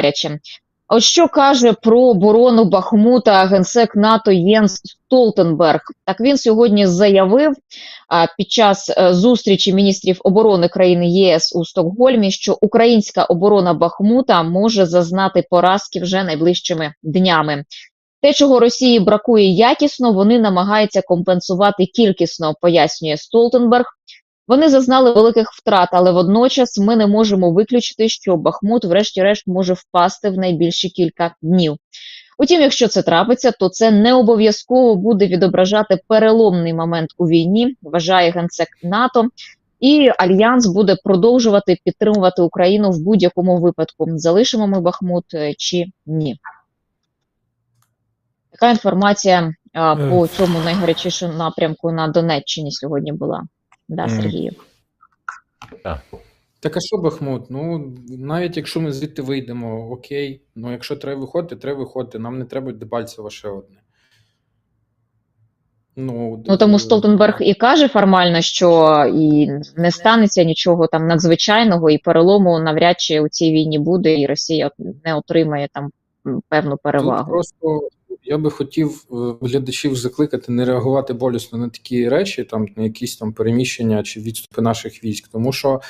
гаряче. От що каже про оборону Бахмута генсек НАТО Єнс Столтенберг? Так він сьогодні заявив під час е, зустрічі міністрів оборони країни ЄС у Стокгольмі, що українська оборона Бахмута може зазнати поразки вже найближчими днями. Те, чого Росії бракує якісно, вони намагаються компенсувати кількісно, пояснює Столтенберг. Вони зазнали великих втрат, але водночас ми не можемо виключити, що Бахмут, врешті-решт, може впасти в найбільші кілька днів. Утім, якщо це трапиться, то це не обов'язково буде відображати переломний момент у війні, вважає генсек НАТО. І альянс буде продовжувати підтримувати Україну в будь-якому випадку. Залишимо ми Бахмут е, чи ні. Така інформація а, по цьому найгарячішому напрямку на Донеччині сьогодні була. Да. Сергію. Так а що Бахмут? Ну навіть якщо ми звідти вийдемо, окей. Ну якщо треба виходити, треба виходити. Нам не треба Дебальцево ще одне. Ну, Ну тому Столтенберг і каже формально, що і не станеться нічого там надзвичайного, і перелому навряд чи у цій війні буде, і Росія не отримає там певну Тут перевагу. просто я би хотів е, глядачів закликати не реагувати болісно на такі речі, там на якісь там переміщення чи відступи наших військ. Тому що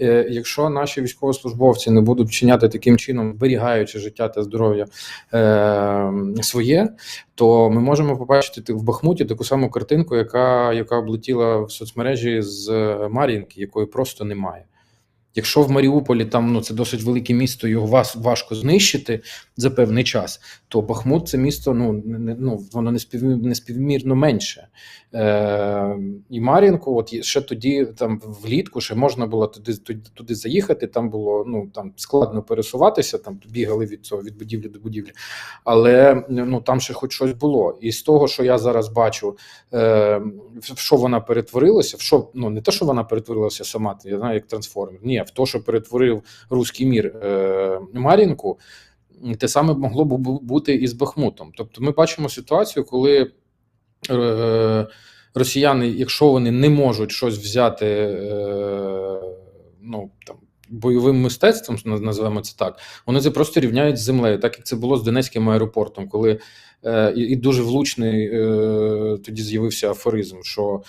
е, якщо наші військовослужбовці не будуть вчиняти таким чином, зберігаючи життя та здоров'я е, своє, то ми можемо побачити ти- в Бахмуті таку саму картинку, яка, яка облетіла в соцмережі з е, Мар'їнки, якої просто немає. Якщо в Маріуполі там ну це досить велике місто, його вас важко знищити за певний час, то Бахмут це місто ну не, ну воно не спів, не співмірно менше. Е, і Мар'їнку, от ще тоді, там влітку, ще можна було туди, туди, туди заїхати. Там було ну там складно пересуватися, там бігали від цього від будівлі до будівлі. Але ну там ще хоч щось було. І з того, що я зараз бачу, е, в що вона перетворилася, в що ну не те, що вона перетворилася сама, я знаю, як трансформер. Ні, в те, що перетворив руський мір е, Мар'їнку, те саме могло б бути і з Бахмутом. Тобто, ми бачимо ситуацію, коли е, росіяни, якщо вони не можуть щось взяти, е. Бойовим мистецтвом називаємо це так. Вони це просто рівняють з землею, так як це було з Донецьким аеропортом, коли е, і, дуже влучний е, тоді з'явився афоризм, що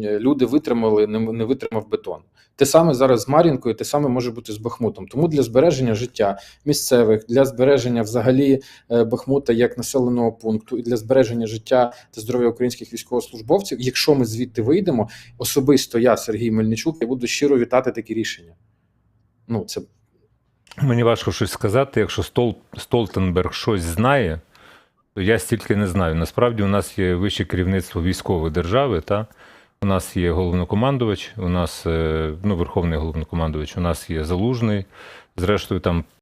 люди витримали, не, не витримав бетон. Те саме зараз з Мар'їнкою, те саме може бути з Бахмутом. Тому для збереження життя місцевих, для збереження взагалі е, Бахмута як населеного пункту, і для збереження життя та здоров'я українських військовослужбовців, якщо ми звідти вийдемо, особисто я, Сергій Мельничук, я буду щиро вітати такі рішення. Ну, це Мені важко щось сказати. Якщо Стол, Столтенберг щось знає, то я стільки не знаю. Насправді, у нас є вище керівництво військової держави. Та? У нас є головнокомандувач, у нас е, ну, верховний головнокомандувач, у нас є залужний. Зрештою, там